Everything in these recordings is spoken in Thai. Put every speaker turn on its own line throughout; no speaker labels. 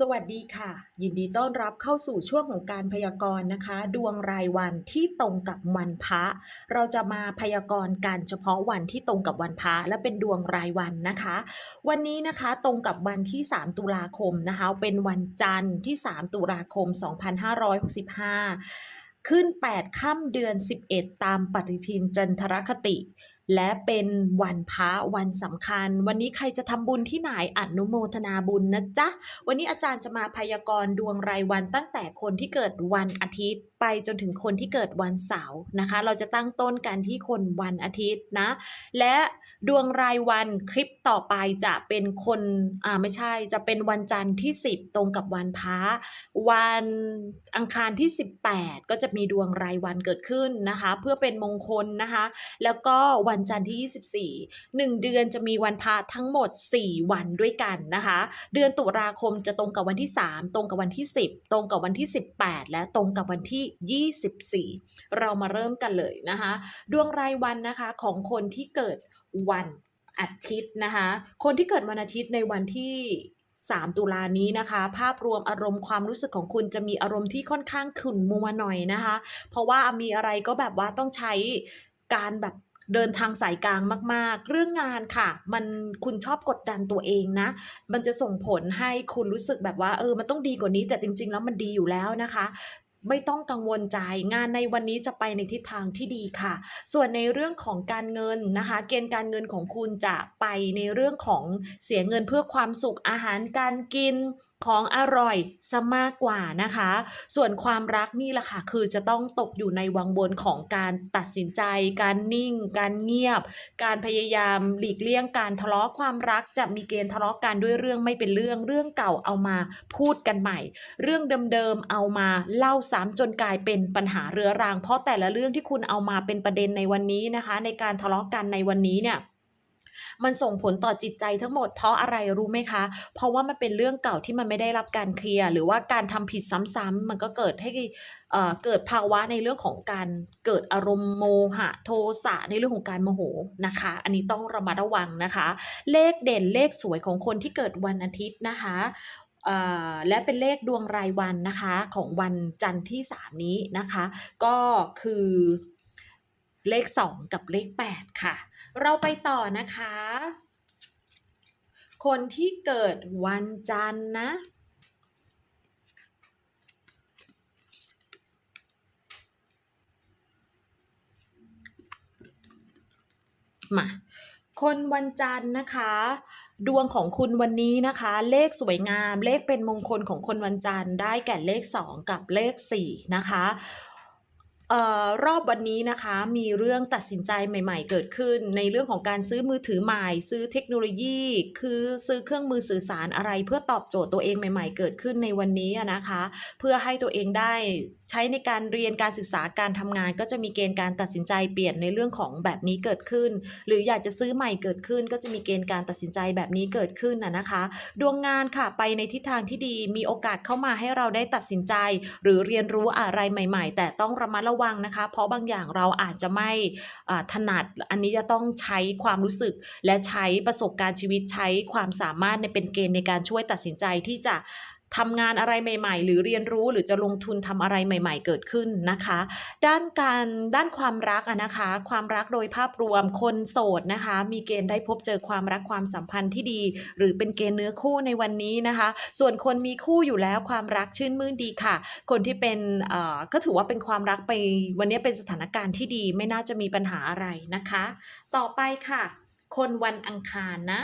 สวัสดีค่ะ ยินดีต้อนรับเข้าสู่ช่วงของการพยากรณ์นะคะ ดวงรายวันที่ตรงกับวันพระเราจะมาพยากรณ์กันเฉพาะวันที่ตรงกับวันพระและเป็นดวงรายวันนะคะ วันนี้นะคะตรงกับวันที่ 3 ตุลาคมนะคะ เป็นวันจันทร์ที่ 3 ตุลาคม 2565ขึ้น 8 ค่ำเดือน 11 ตามปฏิทินจันทรคติ และเป็นวันพระวันสำคัญ วันนี้ใครจะทำบุญที่ไหนอนุโมทนาบุญนะจ๊ะ วันนี้อาจารย์จะมาพยากรณ์ดวงรายวันตั้งแต่คนที่เกิดวันอาทิตย์ไปจนถึงคนที่เกิดวันเสาร์นะคะ เราจะตั้งต้นกันที่คนวันอาทิตย์นะ และดวงรายวันคลิปต่อไปจะเป็นคนอ่าไม่ใช่จะเป็นวันจันทร์ที่ 10 ตรงกับวันพระวันอังคารที่ 18 ก็จะมีดวงรายวันเกิดขึ้นนะคะ เพื่อเป็นมงคลนะคะ แล้วก็วันจันทร์ที่ 24 1 เดือนจะมีวันพระทั้งหมด 4 วันด้วยกันนะคะ เดือนตุลาคมจะตรงกับวันที่ 3 ตรงกับวันที่ 10 ตรงกับวันที่ 18 และตรงกับวันที่ที่ 24 เรามาเริ่มกันเลยนะคะ ดวงรายวันนะคะของคนที่เกิดวันอาทิตย์นะคะ คนที่เกิดวันอาทิตย์ในวันที่3ตุลานี้นะคะ ภาพรวมอารมณ์ความรู้สึกของคุณจะมีอารมณ์ที่ค่อนข้างขุ่นมัวหน่อยนะคะ เพราะว่ามีอะไรก็แบบว่าต้องใช้การแบบเดินทางสายกลางมากๆ เรื่องงานค่ะ มันคุณชอบกดดันตัวเองนะ มันจะส่งผลให้คุณรู้สึกแบบว่า เออ มันต้องดีกว่านี้แต่จริง ๆ แล้วมันดีอยู่แล้วนะคะ ไม่ต้องกังวลใจงานในวันนี้จะไปในทิศทางที่ดีค่ะ ส่วนในเรื่องของการเงินนะคะ เกณฑ์การเงินของคุณจะไปในเรื่องของเสียเงินเพื่อความสุขอาหารการกินของอร่อยซะมากกว่านะคะ ส่วนความรักนี่แหละค่ะ คือจะต้องตกอยู่ในวังวนของการตัดสินใจ การนิ่ง การเงียบ การพยายามหลีกเลี่ยงการทะเลาะความรักจะมีเกณฑ์ทะเลาะกันด้วยเรื่องไม่เป็นเรื่องเรื่องเก่าเอามาพูดกันใหม่ เรื่องเดิมๆเอามาเล่าซ้ำจนกลายเป็นปัญหาเรื้อรัง เพราะแต่ละเรื่องที่คุณเอามาเป็นประเด็นในวันนี้นะคะ ในการทะเลาะกันในวันนี้เนี่ย มันส่งผลต่อจิตใจทั้งหมดเพราะอะไรรู้ไหมคะ เพราะว่ามันเป็นเรื่องเก่าที่มันไม่ได้รับการเคลียร์หรือว่าการทำผิดซ้ำๆมันก็เกิดให้เอ่อเกิดภาวะในเรื่องของการเกิดอารมณ์โมหะโทสะในเรื่องของการโมโหนะคะ อันนี้ต้องระมัดระวังนะคะ เลขเด่นเลขสวยของคนที่เกิดวันอาทิตย์นะคะเอ่อและเป็นเลขดวงรายวันนะคะของวันจันทร์ที่ 3 นี้นะคะ ก็คือ เลข 2 กับเลข 8 ค่ะ เราไปต่อนะคะ คนที่เกิดวันจันทร์นะ มาคนวันจันทร์นะคะ ดวงของคุณวันนี้นะคะ เลขสวยงาม เลขเป็นมงคลของคนวันจันทร์ได้แก่เลข 2 กับเลข 4 นะคะ ออรอบวันนี้นะคะมีเรื่องตัดสินใจใหม่ ๆ เกิดขึ้น ในเรื่องของการซื้อมือถือใหม่ ซื้อเทคโนโลยี คือซื้อเครื่องมือสื่อสารอะไร เพื่อตอบโจทย์ตัวเองใหม่ ๆ เกิดขึ้นในวันนี้นะคะ เพื่อให้ตัวเองได้ใช้ในการเรียนการศึกษาการทำงาน ก็จะมีเกณฑ์การตัดสินใจเปลี่ยนในเรื่องของแบบนี้เกิดขึ้น หรืออยากจะซื้อใหม่เกิดขึ้น ก็จะมีเกณฑ์การตัดสินใจแบบนี้เกิดขึ้นนะนะคะ ดวงงานค่ะไปในทิศทางที่ดีมีโอกาสเข้ามาให้เราได้ตัดสินใจ หรือเรียนรู้อะไรใหม่ ๆ แต่ต้องระมัดระวังนะคะ เพราะบางอย่างเราอาจจะไม่ถนัดอันนี้จะต้องใช้ความรู้สึก และใช้ประสบการณ์ชีวิตใช้ความสามารถในเป็นเกณฑ์ในการช่วยตัดสินใจที่จะ ทำงานอะไรใหม่ ๆ หรือเรียนรู้หรือจะลงทุนทำอะไรใหม่ ๆ เกิดขึ้นนะคะ ด้านการด้านความรักอะนะคะ ความรักโดยภาพรวมคนโสดนะคะ มีเกณฑ์ได้พบเจอความรักความสัมพันธ์ที่ดี หรือเป็นเกณฑ์เนื้อคู่ในวันนี้นะคะ ส่วนคนมีคู่อยู่แล้วความรักชื่นมื่นดีค่ะ คนที่เป็นเอ่อก็ถือว่าเป็นความรักไปวันนี้เป็นสถานการณ์ที่ดีไม่น่าจะมีปัญหาอะไรนะคะ ต่อไปค่ะ คนวันอังคารนะ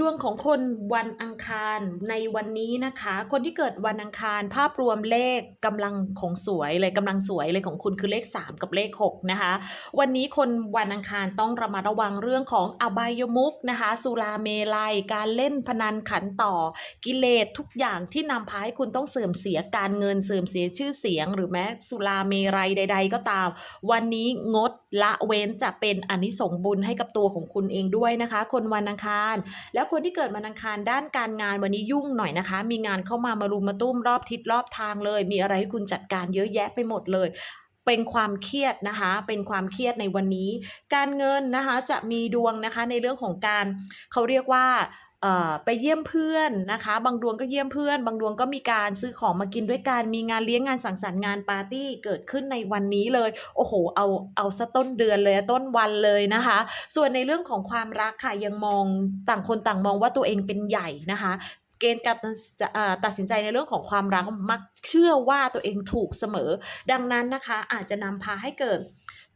ดวงของคนวันอังคารในวันนี้นะคะ คนที่เกิดวันอังคารภาพรวมเลขกำลังของสวยเลยกำลังสวยเลยของคุณคือเลข 3 กับเลข6นะคะ วันนี้คนวันอังคารต้องระมัดระวังเรื่องของอบายมุกนะคะ สุราเมลัย การเล่นพนันขันต่อ กิเลสทุกอย่างที่นำพาให้คุณต้องเสื่อมเสียการเงินเสื่อมเสียชื่อเสียง หรือแม้สุราเมรัยใด ๆ ก็ตาม วันนี้งดละเว้นจะเป็นอนิสงส์บุญให้กับตัวของคุณเองด้วยนะคะ คนวันอังคารและแล้วคนที่เกิดวันอังคารด้านการงานวันนี้ยุ่งหน่อยนะคะ มีงานเข้ามามารุมมาตุ้มรอบทิศรอบทางเลย มีอะไรให้คุณจัดการเยอะแยะไปหมดเลยเป็นความเครียดนะคะ เป็นความเครียดในวันนี้ การเงินนะคะจะมีดวงนะคะในเรื่องของการเขาเรียกว่า ไปเยี่ยมเพื่อนนะคะ บางดวงก็เยี่ยมเพื่อน บางดวงก็มีการซื้อของมากินด้วยกัน มีงานเลี้ยงงานสังสรรค์งานปาร์ตี้เกิดขึ้นในวันนี้เลย โอ้โห เอาเอาซะต้นเดือนเลยต้นวันเลยนะคะ ส่วนในเรื่องของความรักค่ะยังมองต่างคนต่างมองว่าตัวเองเป็นใหญ่นะคะเกณฑ์การตัดสินเอ่อตัดสินใจในเรื่องของความรักมักเชื่อว่าตัวเองถูกเสมอ ดังนั้นนะคะอาจจะนำพาให้เกิด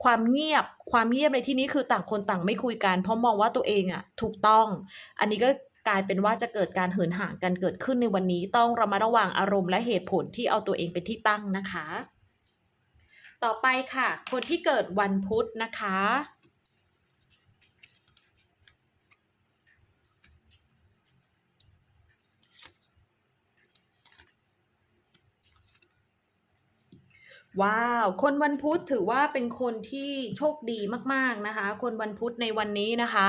ความเงียบความเงียบในที่นี้คือต่างคนต่างไม่คุยกัน เพราะมองว่าตัวเองอะถูกต้อง อันนี้ก็ กลายเป็นว่าจะเกิดการเหินห่างกันเกิดขึ้นในวันนี้ ต้องระมัดระวังอารมณ์และเหตุผลที่เอาตัวเองเป็นที่ตั้งนะคะ ต่อไปค่ะ คนที่เกิดวันพุธนะคะว้าว คนวันพุธถือว่าเป็นคนที่โชคดีมาก ๆ นะคะ คนวันพุธในวันนี้นะคะ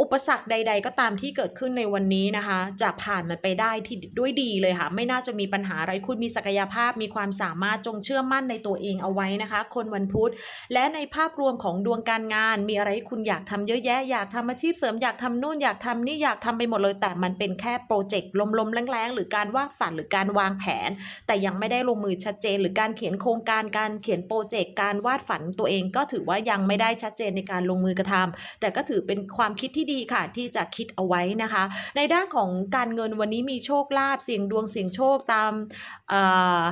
อุปสรรคใด ๆ ก็ตามที่เกิดขึ้นในวันนี้นะคะ จะผ่านมันไปได้ที่ด้วยดีเลยค่ะ ไม่น่าจะมีปัญหาอะไรคุณมีศักยภาพมีความสามารถจงเชื่อมั่นในตัวเองเอาไว้นะคะ คนวันพุธ และในภาพรวมของดวงการงาน มีอะไรคุณอยากทำเยอะแยะอยากทำอาชีพเสริมอยากทำนู่นอยากทำนี่อยากทำไปหมดเลย แต่มันเป็นแค่โปรเจกต์ลมๆแรงๆหรือการวาดฝันหรือการวางแผน แต่ยังไม่ได้ลงมือชัดเจน หรือการเขียนโครงการการเขียนโปรเจกต์การวาดฝันตัวเองก็ถือว่ายังไม่ได้ชัดเจนในการลงมือกระทำแต่ก็ถือเป็นความคิดที่ดีค่ะที่จะคิดเอาไว้นะคะ ในด้านของการเงินวันนี้มีโชคลาภเสี่ยงดวงเสี่ยงโชคตามเอ่อ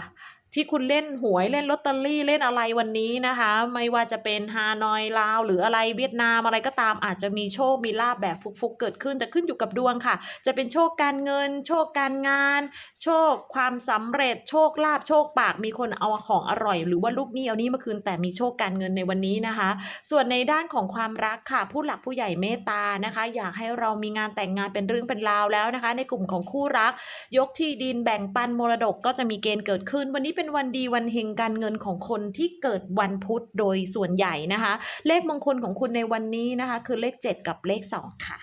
ที่คุณเล่นหวยเล่นลอตเตอรี่เล่นอะไรวันนี้นะคะ ไม่ว่าจะเป็นฮานอยลาว หรืออะไรเวียดนามอะไรก็ตามอาจจะมีโชคมีลาบแบบฟุกๆเกิดขึ้นแต่ขึ้นอยู่กับดวงค่ะ จะเป็นโชคการเงิน โชคการงาน โชคความสำเร็จ โชคลาภโชคปาก มีคนเอาของอร่อย หรือว่าลูกหนี้เอานี้มาคืนแต่มีโชคการเงินในวันนี้นะคะ ส่วนในด้านของความรักค่ะ ผู้หลักผู้ใหญ่เมตตานะคะ อยากให้เรามีงานแต่งงานเป็นเรื่องเป็นราวแล้วนะคะ ในกลุ่มของคู่รัก ยกที่ดินแบ่งปันมรดกก็จะมีเกณฑ์เกิดขึ้นวันนี้เป็นเป็นวันดีวันเฮงการเงินของคนที่เกิดวันพุธโดยส่วนใหญ่นะคะ เลขมงคลของคุณในวันนี้นะคะ คือเลข 7 กับเลข 2 ค่ะ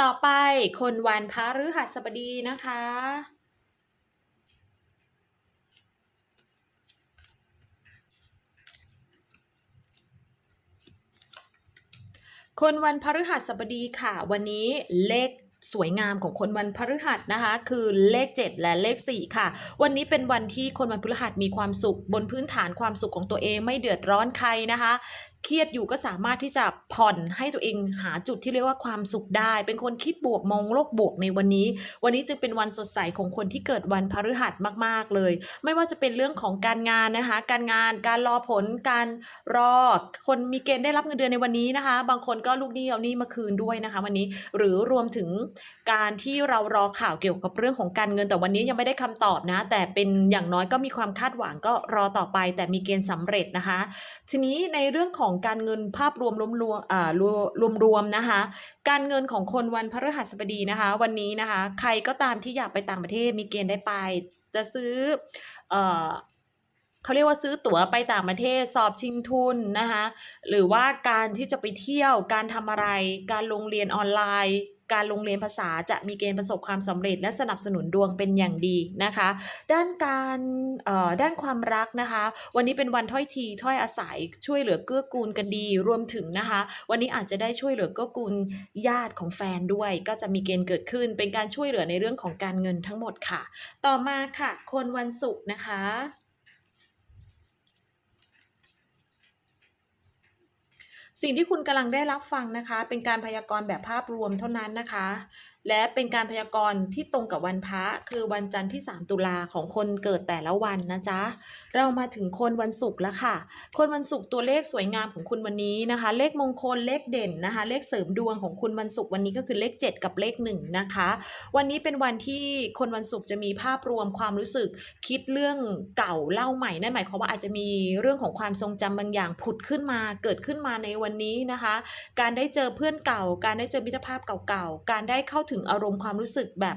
ต่อไปคนวันพฤหัสบดีนะคะคนวันพฤหัสบดีค่ะ วันนี้เลข สวยงามของคนวันพฤหัสนะคะ คือเลข 7 และเลข 4 ค่ะ วันนี้เป็นวันที่คนวันพฤหัสมีความสุข บนพื้นฐานความสุขของตัวเองไม่เดือดร้อนใครนะคะ เครียดอยู่ก็สามารถที่จะผ่อนให้ตัวเองหาจุดที่เรียกว่าความสุขได้ เป็นคนคิดบวกมองโลกบวกในวันนี้ วันนี้จึงเป็นวันสดใสของคนที่เกิดวันพฤหัสมาก ๆ เลย ไม่ว่าจะเป็นเรื่องของการงานนะคะ การงานการรอผลการรอคนมีเกณฑ์ได้รับเงินเดือนในวันนี้นะคะ บางคนก็ลูกหนี้เอาหนี้มาคืนด้วยนะคะ วันนี้หรือรวมถึงการที่เรารอข่าวเกี่ยวกับเรื่องของการเงินแต่วันนี้ยังไม่ได้คำตอบนะ แต่เป็นอย่างน้อยก็มีความคาดหวังก็รอต่อไป แต่มีเกณฑ์สำเร็จนะคะ ทีนี้ในเรื่องของการเงินภาพรวมรวมรวมอ่ารวมรวมรวมนะคะ การเงินของคนวันพฤหัสบดีนะคะ วันนี้นะคะ ใครก็ตามที่อยากไปต่างประเทศมีเกณฑ์ได้ไป จะซื้อเอ่อเขาเรียกว่าซื้อตั๋วไปต่างประเทศสอบชิงทุนนะคะหรือว่าการที่จะไปเที่ยวการทำอะไร การลงเรียนออนไลน์ การลงเรียนภาษาจะมีเกณฑ์ประสบความสำเร็จ และสนับสนุนดวงเป็นอย่างดีนะคะ ด้านการเอ่อด้านความรักนะคะ วันนี้เป็นวันถ้อยทีถ้อยอาศัยช่วยเหลือเกื้อกูลกันดีรวมถึงนะคะ วันนี้อาจจะได้ช่วยเหลือเกื้อกูลญาติของแฟนด้วย ก็จะมีเกณฑ์เกิดขึ้น เป็นการช่วยเหลือในเรื่องของการเงินทั้งหมดค่ะ ต่อมาค่ะ คนวันศุกร์นะคะ สิ่งที่คุณกำลังได้รับฟังนะคะ เป็นการพยากรณ์แบบภาพรวมเท่านั้นนะคะ และเป็นการพยากรณ์ที่ตรงกับวันพระคือวันจันทร์ที่ 3 ตุลาของคนเกิดแต่ละวันนะจ๊ะ เรามาถึงคนวันศุกร์แล้วค่ะ คนวันศุกร์ตัวเลขสวยงามของคุณวันนี้นะคะ เลขมงคลเลขเด่นนะคะ เลขเสริมดวงของคุณวันศุกร์วันนี้ก็คือเลข 7 กับเลข1นะคะ วันนี้เป็นวันที่คนวันศุกร์จะมีภาพรวมความรู้สึก คิดเรื่องเก่าเล่าใหม่นั่นหมายความว่าอาจจะมีเรื่องของความทรงจำบางอย่างผุดขึ้นมาเกิดขึ้นมาในวันนี้นะคะ การได้เจอเพื่อนเก่า การได้เจอมิตรภาพเก่าๆ การได้เข้าถึงถึงอารมณ์ความรู้สึกแบบ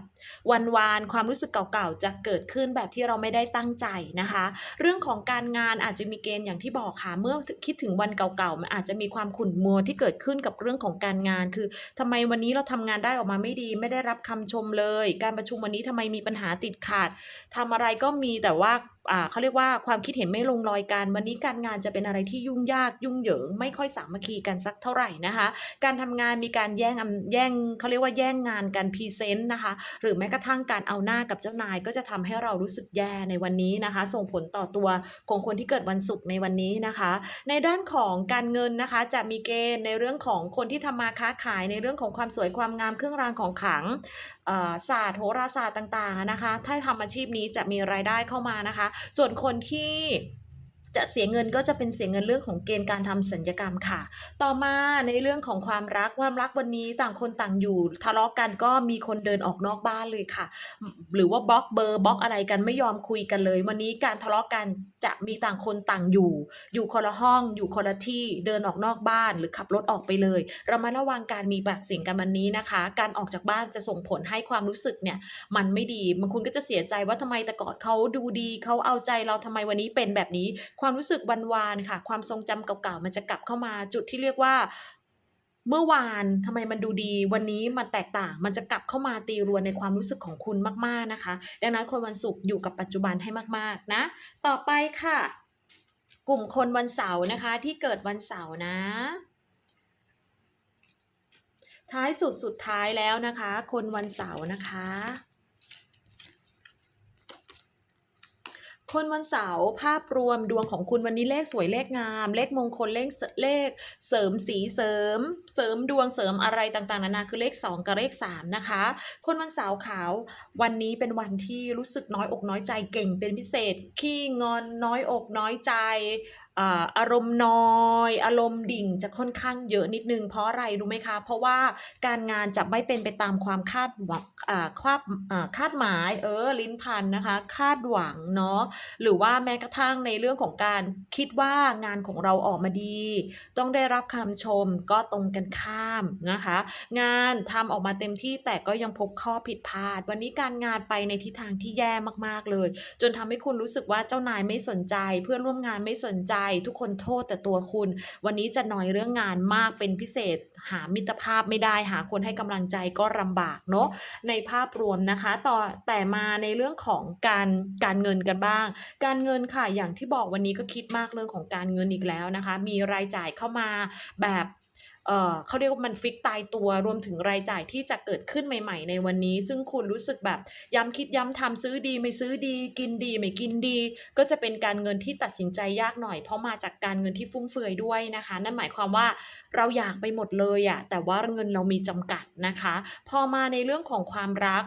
วันวานความรู้สึกเก่าๆจะเกิดขึ้นแบบที่เราไม่ได้ตั้งใจนะคะ เรื่องของการงานอาจจะมีเกณฑ์อย่างที่บอกค่ะ เมื่อคิดถึงวันเก่าๆมันอาจจะมีความขุ่นมัวที่เกิดขึ้นกับเรื่องของการงาน คือทำไมวันนี้เราทำงานได้ออกมาไม่ดี ไม่ได้รับคำชมเลย การประชุมวันนี้ทำไมมีปัญหาติดขัดทำอะไรก็มีแต่ว่าเขาเรียกว่าความคิดเห็นไม่ลงรอยกัน วันนี้การงานจะเป็นอะไรที่ยุ่งยากยุ่งเหยิง ไม่ค่อยสามัคคีกันสักเท่าไหร่นะคะ การทำงานมีการแย่งอำแย่งเขาเรียกว่าแย่งงานกันพรีเซนต์นะคะ หรือแม้กระทั่งการเอาหน้ากับเจ้านายก็จะทำให้เรารู้สึกแย่ในวันนี้นะคะ ส่งผลต่อตัวของคนที่เกิดวันศุกร์ในวันนี้นะคะ ในด้านของการเงินนะคะจะมีเกณฑ์ในเรื่องของคนที่ทำมาค้าขายในเรื่องของความสวยความงามเครื่องรางของขลังศาสตร์โหราศาสตร์ต่างๆนะคะ ถ้าทำอาชีพนี้จะมีรายได้เข้ามานะคะ ส่วนคนที่ จะเสียเงินก็จะเป็นเสียเงินเรื่องของเกณฑ์การทำสัญญกรรมค่ะ ต่อมาในเรื่องของความรักความรักวันนี้ต่างคนต่างอยู่ ทะเลาะกันก็มีคนเดินออกนอกบ้านเลยค่ะ หรือว่าบล็อกเบอร์บล็อกอะไรกันไม่ยอมคุยกันเลย วันนี้การทะเลาะกันจะมีต่างคนต่างอยู่ อยู่คนละห้อง อยู่คนละที่เดินออกนอกบ้านหรือขับรถออกไปเลยเรามาระวังการมีปากเสียงกันวันนี้นะคะ การออกจากบ้านจะส่งผลให้ความรู้สึกเนี่ยมันไม่ดีบางคุณก็จะเสียใจว่าทำไมแต่ก่อนเขาดูดีเขาเอาใจเราทำไมวันนี้เป็นแบบนี้ความรู้สึกวันวานๆค่ะ ความทรงจำเก่าๆมันจะกลับเข้ามาจุดที่เรียกว่าเมื่อวานทำไมมันดูดี วันนี้มันแตกต่าง มันจะกลับเข้ามาตีรวนในความรู้สึกของคุณมากๆนะคะ ดังนั้นคนวันศุกร์อยู่กับปัจจุบันให้มากๆนะ ต่อไปค่ะ กลุ่มคนวันเสาร์นะคะ ที่เกิดวันเสาร์นะท้ายสุดสุดท้ายแล้วนะคะ คนวันเสาร์นะคะ คนวันเสาร์ภาพรวมดวงของคุณวันนี้เลขสวยเลขงาม เลขมงคลเลขเสเลข เสริมสีเสริม เสริมดวงเสริมอะไรต่างๆนานาคือเลข 2 กับเลข 3 นะคะ คนวันเสาร์ขาว วันนี้เป็นวันที่รู้สึกน้อยอกน้อยใจเก่งเป็นพิเศษขี้งอนน้อยอกน้อยใจ อารมณ์น้อย อารมณ์ดิ่งจะค่อนข้างเยอะนิดนึงเพราะอะไรรู้ไหมคะ เพราะว่าการงานจะไม่เป็นไปตามความคาดหวังอ่าคาดคาดหมายเออลิ้นพันนะคะ คาดหวังเนาะหรือว่าแม้กระทั่งในเรื่องของการคิดว่างานของเราออกมาดี ต้องได้รับคำชมก็ตรงกันข้ามนะคะ งานทำออกมาเต็มที่แต่ก็ยังพบข้อผิดพลาด วันนี้การงานไปในทิศทางที่แย่มากๆเลย จนทำให้คุณรู้สึกว่าเจ้านายไม่สนใจ เพื่อนร่วมงานไม่สนใจทุกคนโทษแต่ตัวคุณ วันนี้จะน้อยเรื่องงานมากเป็นพิเศษ หามิตรภาพไม่ได้หาคนให้กำลังใจก็ลำบากเนาะในภาพรวมนะคะต่อแต่มาในเรื่องของการการเงินกันบ้าง การเงินค่ะอย่างที่บอกวันนี้ก็คิดมากเรื่องของการเงินอีกแล้วนะคะ มีรายจ่ายเข้ามาแบบ เออเขาเรียกว่ามันฟิกตายตัวรวมถึงรายจ่ายที่จะเกิดขึ้นใหม่ ๆ ในวันนี้ ซึ่งคุณรู้สึกแบบย้ำคิดย้ำทำซื้อดีไม่ซื้อดี กินดีไม่กินดี ก็จะเป็นการเงินที่ตัดสินใจยากหน่อย เพราะมาจากการเงินที่ฟุ่มเฟือยด้วยนะคะ นั่นหมายความว่าเราอยากไปหมดเลยอะแต่ว่าเงินเรามีจำกัดนะคะ พอมาในเรื่องของความรัก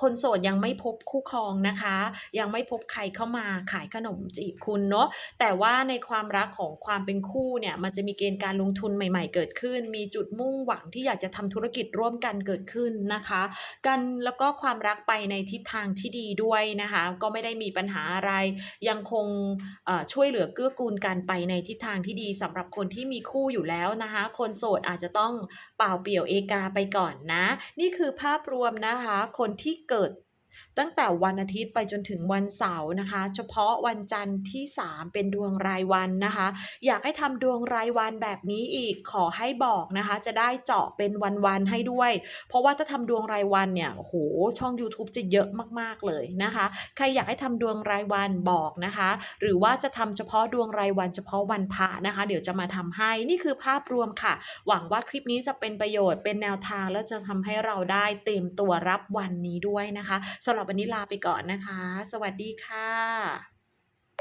คนโสดยังไม่พบคู่ครองนะคะ ยังไม่พบใครเข้ามาขายขนมจีบคุณเนาะแต่ว่าในความรักของความเป็นคู่เนี่ยมันจะมีเกณฑ์การลงทุนใหม่ ๆ เกิดขึ้น มีจุดมุ่งหวังที่อยากจะทำธุรกิจร่วมกันเกิดขึ้นนะคะ กันแล้วก็ความรักไปในทิศทางที่ดีด้วยนะคะ ก็ไม่ได้มีปัญหาอะไร ยังคงช่วยเหลือเกื้อกูลกันไปในทิศทางที่ดีสำหรับคนที่มีคู่อยู่แล้วนะคะ คนโสดอาจจะต้องเปล่าเปลี่ยวเอกาไปก่อนนะ นี่คือภาพรวมนะคะ คนที่เกิด ตั้งแต่วันอาทิตย์ไปจนถึงวันเสาร์นะคะ เฉพาะวันจันทร์ที่ 3 เป็นดวงรายวันนะคะ อยากให้ทำดวงรายวันแบบนี้อีกขอให้บอกนะคะ จะได้เจาะเป็นวันๆให้ด้วย เพราะว่าถ้าทำดวงรายวันเนี่ยโอ้โหช่อง YouTube จะเยอะมากๆเลยนะคะ ใครอยากให้ทำดวงรายวันบอกนะคะ หรือว่าจะทำเฉพาะดวงรายวันเฉพาะวันพระนะคะ เดี๋ยวจะมาทำให้นี่คือภาพรวมค่ะ หวังว่าคลิปนี้จะเป็นประโยชน์เป็นแนวทางแล้วจะทำให้เราได้เตรียมตัวรับวันนี้ด้วยนะคะสำหรับหรับวันนี้ลาไปก่อนนะคะ สวัสดีค่ะ